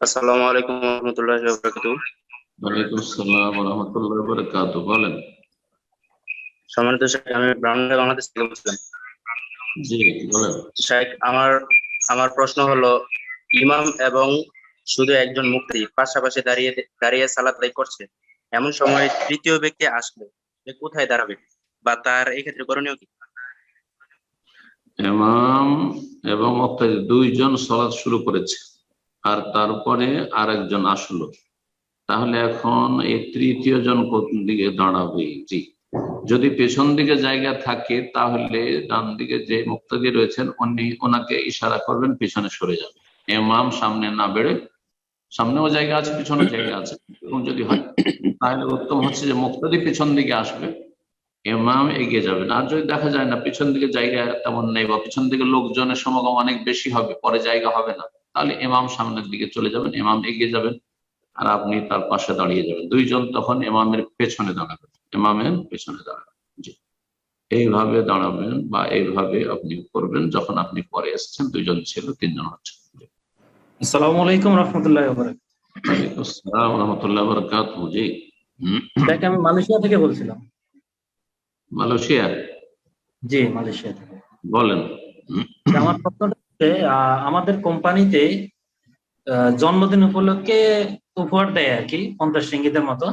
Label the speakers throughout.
Speaker 1: আসসালামু আলাইকুম রহমতুল্লাহ বরকাত
Speaker 2: ওয়ালাইকুম আসসালাম রহমতুল্লাহ বরকাত বলেন।
Speaker 1: সম্মানিত শেখ আমি ব্রাহ্মণ বাংলাদেশ থেকে বলছিলাম।
Speaker 2: জি বলেন।
Speaker 1: আমার আমার প্রশ্ন হলো ইমাম এবং শুধু একজন মুক্তি পাশাপাশি দাঁড়িয়ে দাঁড়িয়ে সালাত আদায় করছে এমন সময় তৃতীয় ব্যক্তি আসলে সে কোথায় দাঁড়াবে বা তার এক্ষেত্রে করণীয় কি?
Speaker 2: ইমাম এবং মুক্তাদি দুইজন সলাৎ শুরু করেছে। আর তারপরে আরেকজন আসলো। তাহলে এখন এই তৃতীয় জন কোন দিকে দাঁড়াবে? জি। যদি পেছন দিকে জায়গা থাকে, তাহলে ডান দিকে যে মুক্তাদি রয়েছেন, উনি ওনাকে ইশারা করবেন পিছনে সরে যাবে। এমাম সামনে না বেড়ে, সামনেও জায়গা আছে পিছনে জায়গা আছে। এরকম যদি হয়, তাহলে উত্তম হচ্ছে যে মুক্তাদি পিছন দিকে আসবে, ইমাম এগিয়ে যাবেন আর যদি দেখা যায় না, পিছন দিকে জায়গা তেমন নেই বা পিছন দিকে লোকজনের সমাগম অনেক বেশি হবে, পরে জায়গা হবে না তাহলে এমাম সামনের দিকে চলে যাবেন এমাম এগিয়ে যাবেন আর আপনি তার পাশে দাঁড়িয়ে যাবেন। দুইজন তখন এমামের পেছনে দাঁড়াবেন ইমামের পেছনে দাঁড়াবেন। জি। এইভাবে দাঁড়াবেন বা এইভাবে আপনি করবেন যখন আপনি পরে এসেছেন দুইজন ছিল তিনজন হচ্ছে।
Speaker 3: আসসালামু আলাইকুম রহমতুল্লাহ
Speaker 2: আসসালাম রহমতুল্লাহ বরকাত জি।
Speaker 3: দেখ আমি মালয়েশিয়া থেকে বলছিলাম।
Speaker 2: মালয়েশিয়া?
Speaker 3: জি মালয়েশিয়া থেকে।
Speaker 2: বলেন।
Speaker 3: আমার প্রশ্নটা আমাদের কোম্পানিতে জন্মদিন উপলক্ষে উপহার দেয় আর কি পঞ্চাশ রিঙ্গিতের মতো।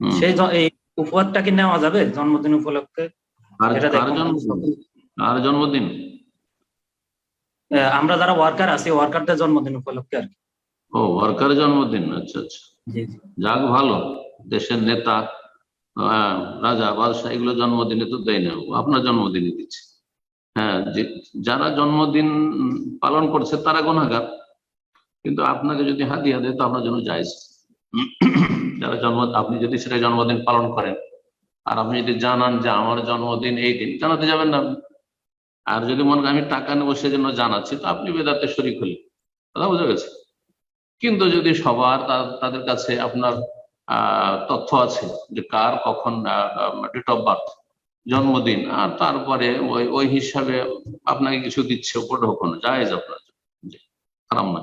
Speaker 3: সেই এই উপহারটা কি নেওয়া যাবে জন্মদিন উপলক্ষে।
Speaker 2: আর। জন্মদিন?
Speaker 3: আমরা যারা ওয়ার্কার আছি ওয়ার্কারদের জন্মদিন উপলক্ষে আর কি।
Speaker 2: ও ওয়ার্কার জন্মদিন আচ্ছা আচ্ছা। যাক ভালো। দেশের নেতা রাজা বাদশাহ এগুলো জন্মদিনে তো দেয় না আপনার জন্মদিনে দিচ্ছে। হ্যাঁ যারা জন্মদিন পালন করছে তারা গুণাগার কিন্তু আপনাকে যদি হাদিয়া দেয় তো আপনার জন্য জায়জ। যারা জন্ম, আপনি যদি সেটা জন্মদিন পালন করেন, আর আপনি যদি জানান যে আমার জন্মদিন এই দিন, জানাতে যাবেন না। আর যদি মনে আমি টাকা নেব সেজন্য জানাচ্ছি, তো আপনি বেদাতে শরিক হলেন। কথা বোঝা গেছে? কিন্তু যদি সবার তাদের কাছে আপনার তথ্য আছে যে কার কখন ডেট অফ বার্থ জন্মদিন, আর তারপরে ওই ওই হিসাবে আপনাকে কিছু দিচ্ছে ওপর ঢোকানো জায়েজ আপনার জন্য। হারাম না